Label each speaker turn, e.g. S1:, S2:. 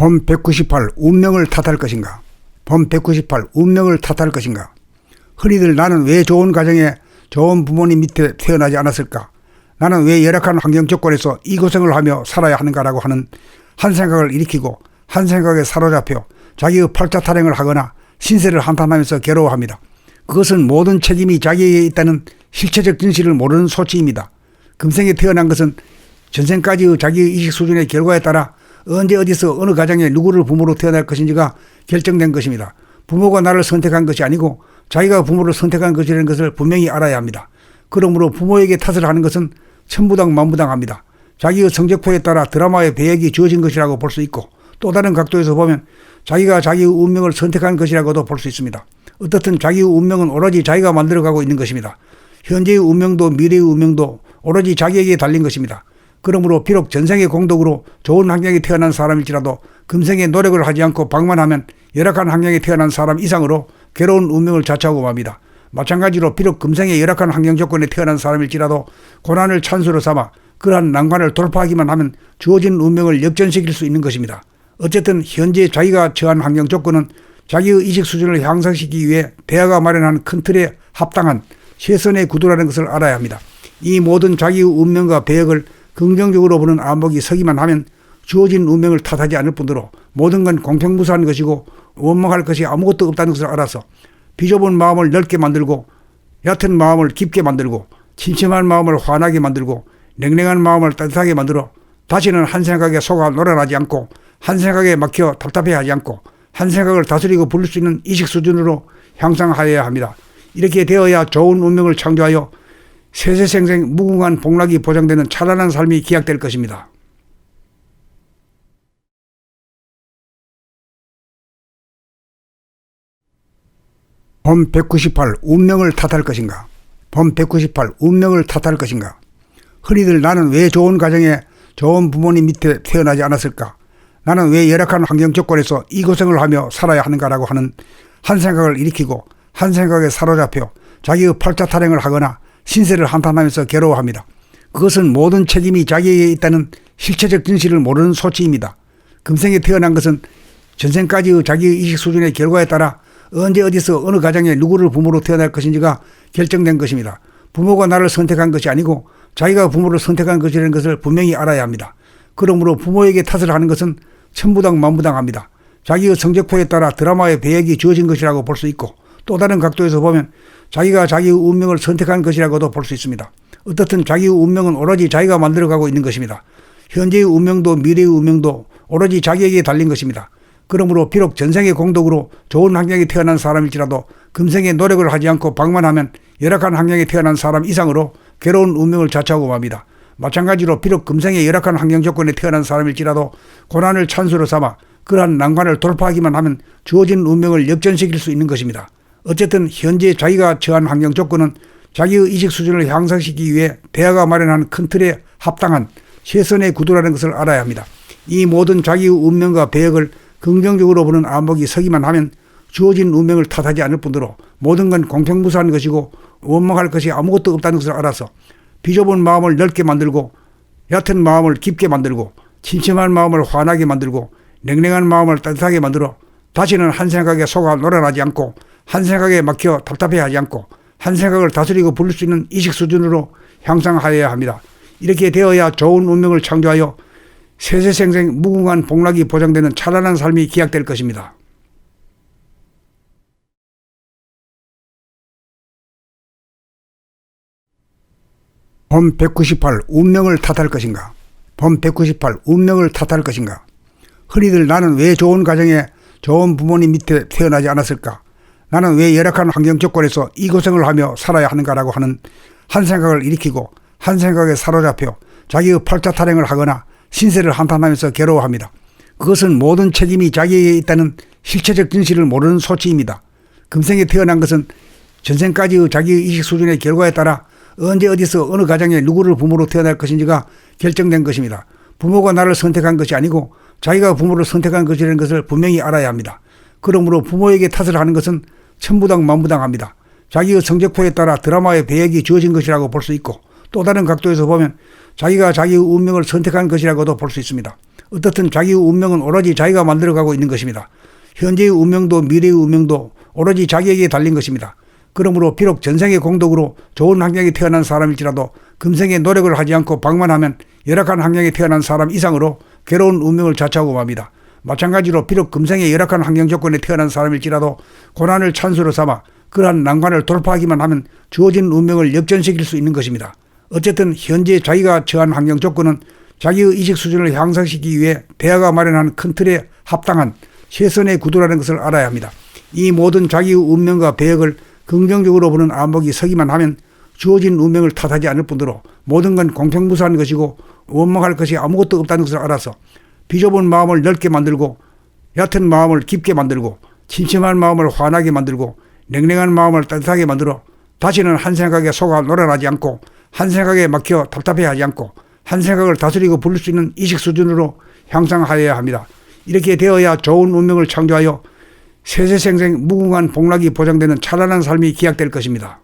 S1: 범 198 운명을 탓할 것인가? 범 198 운명을 탓할 것인가? 흔히들 나는 왜 좋은 가정에 좋은 부모님 밑에 태어나지 않았을까? 나는 왜 열악한 환경 조건에서 이 고생을 하며 살아야 하는가라고 하는 한 생각을 일으키고 한 생각에 사로잡혀 자기의 팔자 타령을 하거나 신세를 한탄하면서 괴로워합니다. 그것은 모든 책임이 자기에게 있다는 실체적 진실을 모르는 소치입니다. 금생에 태어난 것은 전생까지의 자기의 이식 수준의 결과에 따라 언제 어디서 어느 가정에 누구를 부모로 태어날 것인지가 결정된 것입니다. 부모가 나를 선택한 것이 아니고 자기가 부모를 선택한 것이라는 것을 분명히 알아야 합니다. 그러므로 부모에게 탓을 하는 것은 천부당 만부당합니다. 자기의 성적표에 따라 드라마의 배역이 주어진 것이라고 볼 수 있고 또 다른 각도에서 보면 자기가 자기의 운명을 선택한 것이라고도 볼 수 있습니다. 어떻든 자기의 운명은 오로지 자기가 만들어가고 있는 것입니다. 현재의 운명도 미래의 운명도 오로지 자기에게 달린 것입니다. 그러므로 비록 전생의 공덕으로 좋은 환경에 태어난 사람일지라도 금생에 노력을 하지 않고 방만하면 열악한 환경에 태어난 사람 이상으로 괴로운 운명을 자처하고 맙니다. 마찬가지로 비록 금생에 열악한 환경 조건에 태어난 사람일지라도 고난을 찬수로 삼아 그러한 난관을 돌파하기만 하면 주어진 운명을 역전시킬 수 있는 것입니다. 어쨌든 현재 자기가 처한 환경 조건은 자기의 이식 수준을 향상시키기 위해 대화가 마련한 큰 틀에 합당한 최선의 구도라는 것을 알아야 합니다. 이 모든 자기의 운명과 배역을 긍정적으로 보는 안목이 서기만 하면 주어진 운명을 탓하지 않을 뿐더러 모든 건 공평무사한 것이고 원망할 것이 아무것도 없다는 것을 알아서 비좁은 마음을 넓게 만들고 얕은 마음을 깊게 만들고 침침한 마음을 환하게 만들고 냉랭한 마음을 따뜻하게 만들어 다시는 한 생각에 속아 놀아나지 않고 한 생각에 막혀 답답해하지 않고 한 생각을 다스리고 부를 수 있는 이식 수준으로 향상하여야 합니다. 이렇게 되어야 좋은 운명을 창조하여 세세생생 무궁한 복락이 보장되는 찬란한 삶이 기약될 것입니다. 범 198 운명을 탓할 것인가? 범 198 운명을 탓할 것인가? 흔히들 나는 왜 좋은 가정에 좋은 부모님 밑에 태어나지 않았을까? 나는 왜 열악한 환경 조건에서 이 고생을 하며 살아야 하는가라고 하는 한 생각을 일으키고 한 생각에 사로잡혀 자기의 팔자 타령을 하거나 신세를 한탄하면서 괴로워합니다. 그것은 모든 책임이 자기에게 있다는 실체적 진실을 모르는 소치입니다. 금생에 태어난 것은 전생까지의 자기의 이식 수준의 결과에 따라 언제 어디서 어느 가정에 누구를 부모로 태어날 것인지가 결정된 것입니다. 부모가 나를 선택한 것이 아니고 자기가 부모를 선택한 것이라는 것을 분명히 알아야 합니다. 그러므로 부모에게 탓을 하는 것은 천부당 만부당합니다. 자기의 성적표에 따라 드라마의 배역이 주어진 것이라고 볼 수 있고 또 다른 각도에서 보면 자기가 자기의 운명을 선택한 것이라고도 볼 수 있습니다. 어떻든 자기의 운명은 오로지 자기가 만들어가고 있는 것입니다. 현재의 운명도 미래의 운명도 오로지 자기에게 달린 것입니다. 그러므로 비록 전생의 공덕으로 좋은 환경에 태어난 사람일지라도 금생에 노력을 하지 않고 방만하면 열악한 환경에 태어난 사람 이상으로 괴로운 운명을 자처하고 맙니다. 마찬가지로 비록 금생에 열악한 환경 조건에 태어난 사람일지라도 고난을 찬수로 삼아 그러한 난관을 돌파하기만 하면 주어진 운명을 역전시킬 수 있는 것입니다. 어쨌든 현재 자기가 처한 환경 조건은 자기의 이식 수준을 향상시키기 위해 대화가 마련한 큰 틀에 합당한 최선의 구도라는 것을 알아야 합니다. 이 모든 자기의 운명과 배역을 긍정적으로 보는 안목이 서기만 하면 주어진 운명을 탓하지 않을 뿐더러 모든 건 공평무사한 것이고 원망할 것이 아무것도 없다는 것을 알아서 비좁은 마음을 넓게 만들고 얕은 마음을 깊게 만들고 침침한 마음을 환하게 만들고 냉랭한 마음을 따뜻하게 만들어 다시는 한 생각에 속아 놀아나지 않고 한 생각에 막혀 답답해하지 않고 한 생각을 다스리고 부를 수 있는 이식 수준으로 향상하여야 합니다. 이렇게 되어야 좋은 운명을 창조하여 세세생생 무궁한 복락이 보장되는 찬란한 삶이 기약될 것입니다. 범 198 운명을 탓할 것인가? 범 198 운명을 탓할 것인가? 흔히들 나는 왜 좋은 가정에 좋은 부모님 밑에 태어나지 않았을까? 나는 왜 열악한 환경 조건에서 이 고생을 하며 살아야 하는가라고 하는 한 생각을 일으키고 한 생각에 사로잡혀 자기의 팔자 타령을 하거나 신세를 한탄하면서 괴로워합니다. 그것은 모든 책임이 자기에게 있다는 실체적 진실을 모르는 소치입니다. 금생에 태어난 것은 전생까지의 자기의 이식 수준의 결과에 따라 언제 어디서 어느 가정에 누구를 부모로 태어날 것인지가 결정된 것입니다. 부모가 나를 선택한 것이 아니고 자기가 부모를 선택한 것이라는 것을 분명히 알아야 합니다. 그러므로 부모에게 탓을 하는 것은 천부당 만부당합니다. 자기의 성적표에 따라 드라마의 배역이 주어진 것이라고 볼 수 있고 또 다른 각도에서 보면 자기가 자기의 운명을 선택한 것이라고도 볼 수 있습니다. 어떻든 자기의 운명은 오로지 자기가 만들어가고 있는 것입니다. 현재의 운명도 미래의 운명도 오로지 자기에게 달린 것입니다. 그러므로 비록 전생의 공덕으로 좋은 환경에 태어난 사람일지라도 금생에 노력을 하지 않고 방만하면 열악한 환경에 태어난 사람 이상으로 괴로운 운명을 자처하고 맙니다. 마찬가지로 비록 금생에 열악한 환경 조건에 태어난 사람일지라도 고난을 찬수로 삼아 그러한 난관을 돌파하기만 하면 주어진 운명을 역전시킬 수 있는 것입니다. 어쨌든 현재 자기가 처한 환경 조건은 자기의 이식 수준을 향상시키기 위해 대화가 마련한 큰 틀에 합당한 최선의 구도라는 것을 알아야 합니다. 이 모든 자기의 운명과 배역을 긍정적으로 보는 안목이 서기만 하면 주어진 운명을 탓하지 않을 뿐더러 모든 건 공평무사한 것이고 원망할 것이 아무것도 없다는 것을 알아서 비좁은 마음을 넓게 만들고 얕은 마음을 깊게 만들고 침침한 마음을 환하게 만들고 냉랭한 마음을 따뜻하게 만들어 다시는 한 생각에 속아 놀아나지 않고 한 생각에 막혀 답답해하지 않고 한 생각을 다스리고 부를 수 있는 이식 수준으로 향상하여야 합니다. 이렇게 되어야 좋은 운명을 창조하여 세세생생 무궁한 복락이 보장되는 찬란한 삶이 기약될 것입니다.